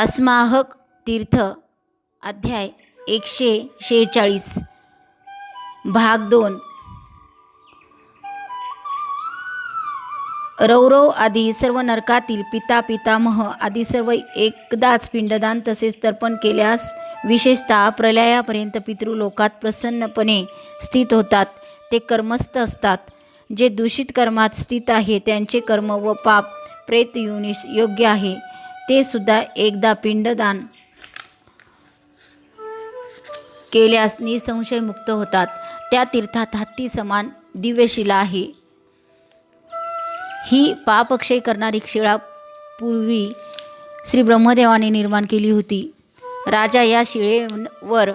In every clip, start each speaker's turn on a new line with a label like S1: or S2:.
S1: अस्माहक तीर्थ अध्याय एकशे शेहेचाळीस. भाग दोन. रौरव आदी सर्व नरकातील पिता पितामह आदी सर्व एकदाच पिंडदान तसेच तर्पण केल्यास विशेषतः प्रलयापर्यंत पितृलोकात प्रसन्नपणे स्थित होतात. ते कर्मस्थ असतात. जे दूषित कर्मात स्थित आहे त्यांचे कर्म व पाप प्रेत योनीस योग्य आहे. ते सुद्धा एकदा पिंडदान केल्यास निसंशय मुक्त होतात. त्या तीर्थात हत्ती समान दिव्यशिला आहे. ही पापक्षय करणारी शिळा पूर्वी श्री ब्रह्मदेवाने निर्माण केली होती. राजा या शिळेवर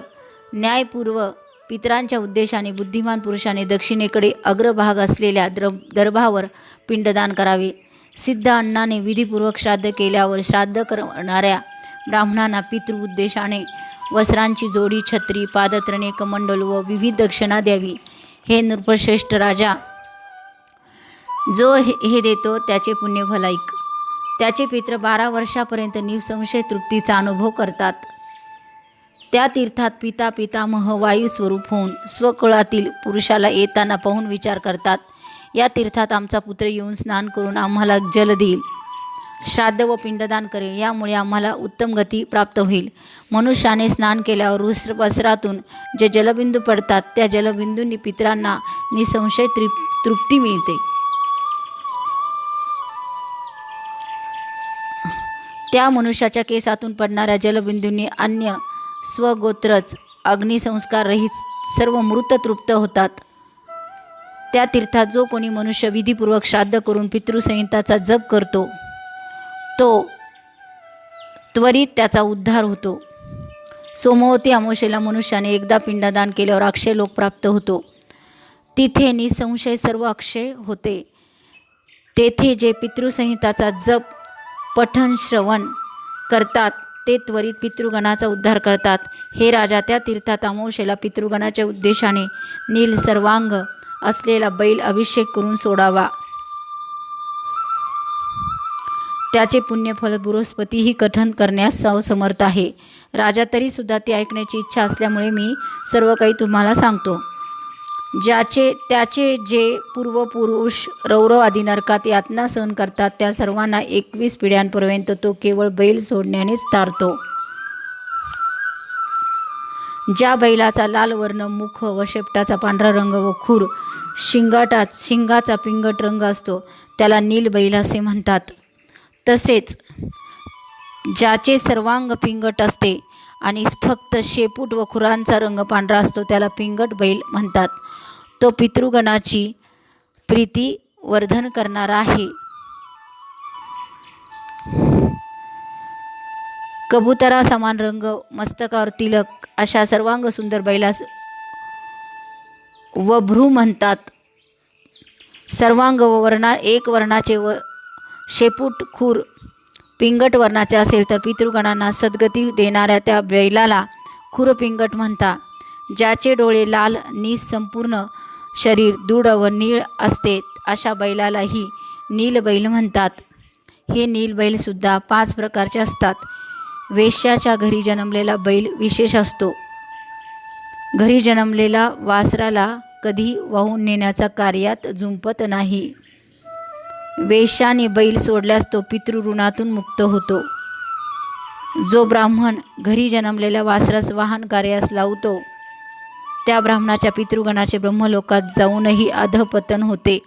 S1: न्यायपूर्व पितरांच्या उद्देशाने बुद्धिमान पुरुषाने दक्षिणेकडे अग्रभाग असलेल्या द्र दर्भावर पिंडदान करावे. सिद्ध अण्णाने विधीपूर्वक श्राद्ध केल्यावर श्राद्ध करणाऱ्या ब्राह्मणांना पितृ उद्देशाने वस्त्रांची जोडी छत्री पादत्रणे कमंडल व विविध दक्षिणा द्यावी. हे नृपश्रेष्ठ राजा जो हे हे देतो त्याचे पुण्य भलाईक त्याचे पित्र बारा वर्षापर्यंत निसंशय तृप्तीचा अनुभव करतात. त्या तीर्थात पिता पितामह वायू स्वरूप होऊन स्वकुळातील पुरुषाला येताना पाहून विचार करतात. या तीर्थात आमचा पुत्र येऊन स्नान करून आम्हाला जल देईल. श्राद्ध व पिंडदान करेल. यामुळे आम्हाला उत्तम गती प्राप्त होईल. मनुष्याने स्नान केल्यावर रुस्र वस्त्रातून जे जलबिंदू पडतात त्या जलबिंदूंनी पितरांना निसंशय तृप तृप्ती मिळते. त्या मनुष्याच्या केसातून पडणाऱ्या जलबिंदूंनी अन्य स्वगोत्रच अग्निसंस्कार रहित सर्व मृत तृप्त होतात. त्या तीर्थात जो कोणी मनुष्य विधीपूर्वक श्राद्ध करून पितृसंहिताचा जप करतो तो त्वरित त्याचा उद्धार होतो. सोमवती अमोशेला मनुष्याने एकदा पिंडदान केल्यावर अक्षय लोक प्राप्त होतो. तिथे निसंशय सर्व अक्षय होते. तेथे जे पितृसंहिताचा जप पठन श्रवण करतात ते त्वरित पितृगणाचा उद्धार करतात. हे राजा त्या तीर्थात अमोशेला पितृगणाच्या उद्देशाने नील सर्वांग असलेला बैल अभिषेक करून सोडावा. त्याचे पुण्यफल बृहस्पतीही कथन करण्यास समर्थ आहे. राजा तरीसुद्धा ती ऐकण्याची इच्छा असल्यामुळे मी सर्व काही तुम्हाला सांगतो. ज्याचे त्याचे जे पूर्वपुरुष रौरव आदी नरकात यातना सहन करतात त्या सर्वांना एकवीस पिढ्यांपर्यंत तो केवळ बैल सोडण्यानेच तारतो. ज्या बैलाचा लाल वर्ण मुख व शेपटाचा पांढरा रंग व खूर शिंगाटात शिंगाचा पिंगट रंग असतो त्याला नील बैल असे म्हणतात. तसेच ज्याचे सर्वांग पिंगट असते आणि फक्त शेपूट व खुरांचा रंग पांढरा असतो त्याला पिंगट बैल म्हणतात. तो पितृगणाची प्रीती वर्धन करणारा आहे. कबुतरा समान रंग मस्तकावर तिलक अशा सर्वांग सुंदर बैलास व भ्रू म्हणतात. सर्वांग व वर्णा एक वर्णाचे व शेपूट खूर पिंगट वर्णाचे असेल तर पितृगणांना सद्गती देणाऱ्या त्या बैलाला खुर पिंगट म्हणता ज्याचे डोळे लाल नीस संपूर्ण शरीर दृढ व नीळ असते अशा बैलालाही नील बैल म्हणतात. हे नील बैलसुद्धा पाच प्रकारचे असतात. वेश्याच्या घरी जन्मलेला बैल विशेष असतो. घरी जन्मलेला वासराला कधी वाहून नेण्याचा कार्यात झुंपत नाही. वेश्याने बैल सोडल्यास तो पितृऋणातून मुक्त होतो. जो ब्राह्मण घरी जन्मलेल्या वासरास वाहन कार्यास लावतो त्या ब्राह्मणाच्या पितृगणाचे ब्रह्मलोकात जाऊनही अधपतन होते.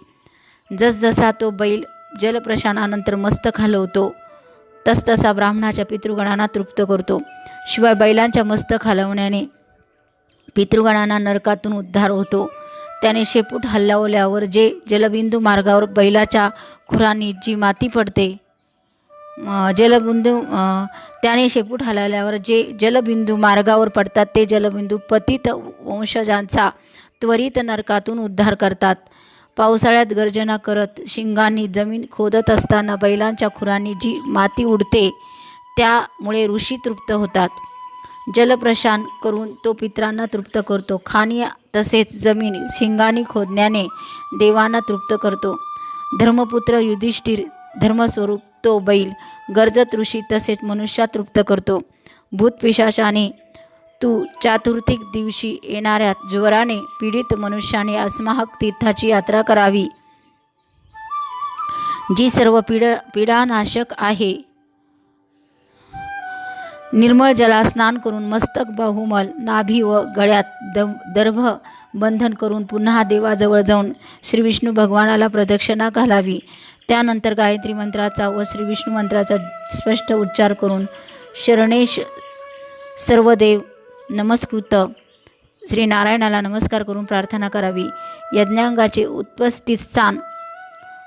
S1: जसजसा तो बैल जलप्रशानानंतर मस्तक हलवतो तसतसा ब्राह्मणाच्या पितृगणांना तृप्त करतो. शिवाय बैलांच्या मस्तक हलवण्याने पितृगणांना नरकातून उद्धार होतो. त्याने शेपूट हल्लावल्यावर जे जलबिंदू मार्गावर बैलाच्या खुरांनी जी माती पडते जलबिंदू त्याने शेपूट हलवल्यावर जे जलबिंदू मार्गावर पडतात ते जलबिंदू पतित वंशजांचा त्वरित नरकातून उद्धार करतात. पावसाळ्यात गर्जना करत शिंगांनी जमीन खोदत असताना बैलांच्या खुरांनी जी माती उडते त्यामुळे ऋषी तृप्त होतात. जलप्रशान करून तो पित्रांना तृप्त करतो. खाणी तसेच जमीन शिंगाणी खोदण्याने देवांना तृप्त करतो. धर्मपुत्र युधिष्ठिर धर्मस्वरूप तो बैल गरजत ऋषी तसेच मनुष्या तृप्त करतो. भूतपिशाशाने तू चातुर्थिक दिवशी येणाऱ्या ज्वराने पीडित मनुष्याने अस्माहक तीर्थाची यात्रा करावी. जी सर्व पीड पीडानाशक आहे. निर्मळ जला स्नान करून मस्तक बाहुमल नाभी व गळ्यात द दर्भ बंधन करून पुन्हा देवाजवळ जाऊन श्री विष्णू भगवानाला प्रदक्षिणा घालावी. त्यानंतर गायत्री मंत्राचा व श्री विष्णू मंत्राचा स्पष्ट उच्चार करून शरणेश सर्वदेव नमस्कृत. श्री नारायणाला नमस्कार करून प्रार्थना करावी. यज्ञांगाचे उत्पस्थित स्थान.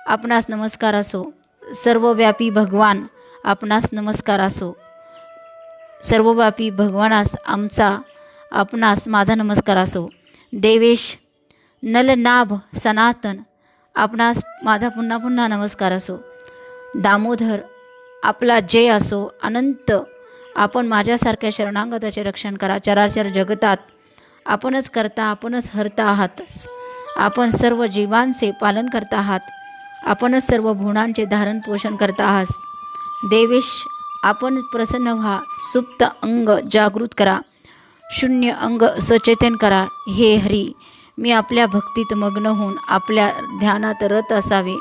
S1: आपणास नमस्कार असो. सर्वव्यापी भगवान आपणास नमस्कार असो. सर्वव्यापी भगवानास आमचा आपणास माझा नमस्कार असो. देवेश नलनाभ सनातन आपणास माझा पुन्हा पुन्हा नमस्कार असो. दामोदर आपला जय असो. अनंत आपण माझ्यासारख्या शरणागताचे रक्षण करा. चराचर जगतात. आपणच करता आपणच हरता आहात. आपण सर्व जीवांचे पालन करता आहात. आपणच सर्व भुणांचे धारण पोषण करता आहात. देवेश आपण प्रसन्न व्हा. सुप्त अंग जागृत करा. शून्य अंग सचेतन करा. हे हरी मी आपल्या भक्तीत मग्न होऊन आपल्या ध्यानात रत असावे.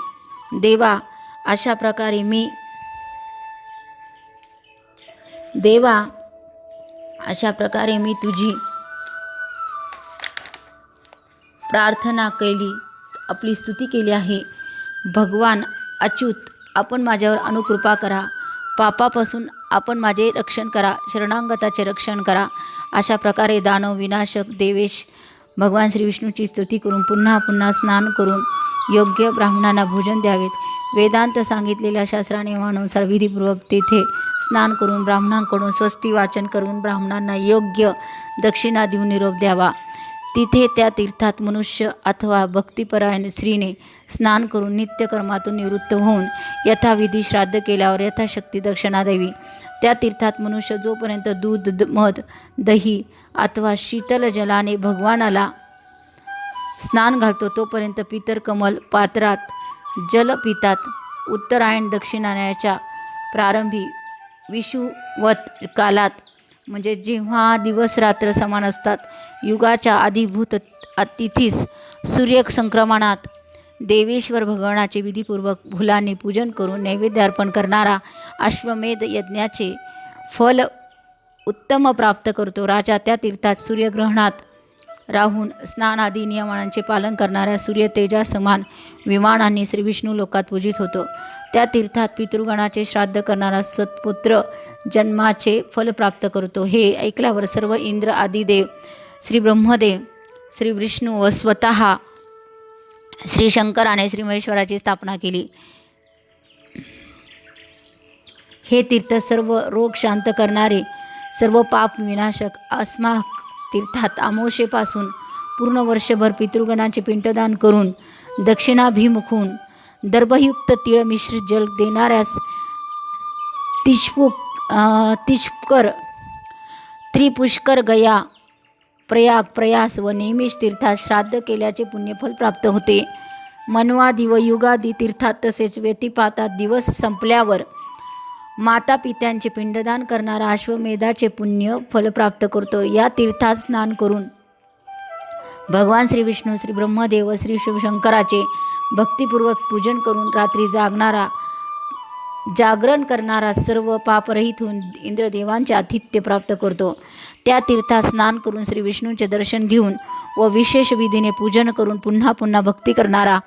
S1: देवा अशा प्रकारे मी देवा अशा प्रकारे मी तुझी प्रार्थना केली आपली स्तुती केली आहे. भगवान अच्युत आपण माझ्यावर अनुकृपा करा. पापापासून आपण माझे रक्षण करा शरणांगताचे रक्षण करा. अशा प्रकारे दानव विनाशक देवेश भगवान श्री विष्णूची स्तुती करून पुन्हा पुन्हा स्नान करून योग्य ब्राह्मणांना भोजन द्यावेत. वेदांत सांगितलेल्या शास्त्रानियमानुसार विधीपूर्वक तेथे स्नान करून ब्राह्मणांकडून स्वस्ती वाचन करून ब्राह्मणांना योग्य दक्षिणा देऊन निरोप द्यावा. तिथे त्या तीर्थात मनुष्य अथवा भक्तिपरायण स्त्रीने स्नान करून नित्यकर्मातून निवृत्त होऊन यथाविधी श्राद्ध केल्यावर यथाशक्ती दक्षिणा द्यावी. त्या तीर्थात मनुष्य जोपर्यंत दूध द- मध दही अथवा शीतल जलाने भगवानाला स्नान घालतो तोपर्यंत पितर कमल पात्रात जल पितात उत्तरायण दक्षिणायनाच्या प्रारंभी विषुवत कालात म्हणजे जेव्हा दिवस रात्र समान असतात युगाच्या आधिभूत अतिथीस सूर्य संक्रमणात देवेश्वर भगवानाचे विधीपूर्वक फुलांनी पूजन करून नैवेद्य अर्पण करणारा अश्वमेध यज्ञाचे फल उत्तम प्राप्त करतो. राजा त्या तीर्थात सूर्यग्रहणात राहून स्नान आदी नियमांचे पालन करणाऱ्या सूर्य तेजासमान विमानांनी श्री विष्णू लोकात पूजित होतो. त्या तीर्थात पितृगणाचे श्राद्ध करणारा सत्पुत्र जन्माचे फल प्राप्त करतो. हे ऐकल्यावर सर्व इंद्र आदी देव श्री ब्रह्मदेव श्री विष्णू व स्वतः श्री शंकराने श्री महेश्वराची स्थापना केली. हे तीर्थ सर्व रोग शांत करणारे सर्व पाप विनाशक अस्माक तीर्थात आमोशेपासून पूर्ण वर्षभर पितृगणांचे पिंडदान करून दक्षिणाभिमुखून दर्भयुक्त तिळ मिश्रित जल देणाऱ्यास तिष्पुक तिष्कर त्रिपुष्कर गया प्रयाग प्रयास व नेहमीच तीर्थात श्राद्ध केल्याचे पुण्यफल प्राप्त होते. मनवादी व युगादी तीर्थात तसेच व्यतिपातात दिवस संपल्यावर माता पित्यांचे पिंडदान करणारा अश्वमेधाचे पुण्य फल प्राप्त करतो. या तीर्थात स्नान करून भगवान श्री विष्णू श्री ब्रह्मदेव श्री शिवशंकराचे भक्तिपूर्वक पूजन करून रात्री जागणारा जागरण करणारा सर्व पापरहित होऊन इंद्रदेवांचे आतिथ्य प्राप्त करतो. त्या तीर्थात स्नान करून श्री विष्णूचे दर्शन घेऊन व विशेष विधीने पूजन करून पुन्हा पुन्हा भक्ती करणारा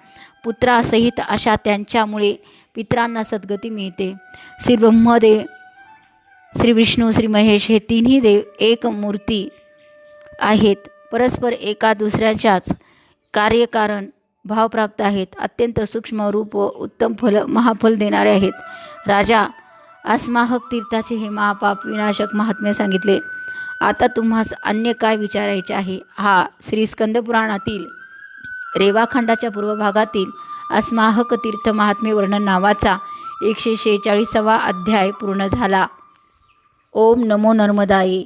S1: पुत्रासहित अशा त्यांच्यामुळे पितरांना सद्गती मिळते. श्री ब्रह्मदेव श्री विष्णू श्री महेश हे तिन्ही देव एक मूर्ती आहेत. परस्पर एका दुसऱ्याच्याच कार्यकारण भावप्राप्त आहेत. अत्यंत सूक्ष्म रूप व उत्तम फल महाफल देणारे आहेत. राजा अस्माहक तीर्थाचे हे महापाप विनाशक महात्म्य सांगितले. आता तुम्हास अन्य काय विचारायचे आहे? हा श्री स्कंदपुराणातील रेवाखंडाच्या पूर्व भागातील अस्माहक तीर्थ महात्मे वर्णन नावाचा एकशे शेहेचाळीसावा अध्याय पूर्ण झाला. ओम नमो नर्मदाई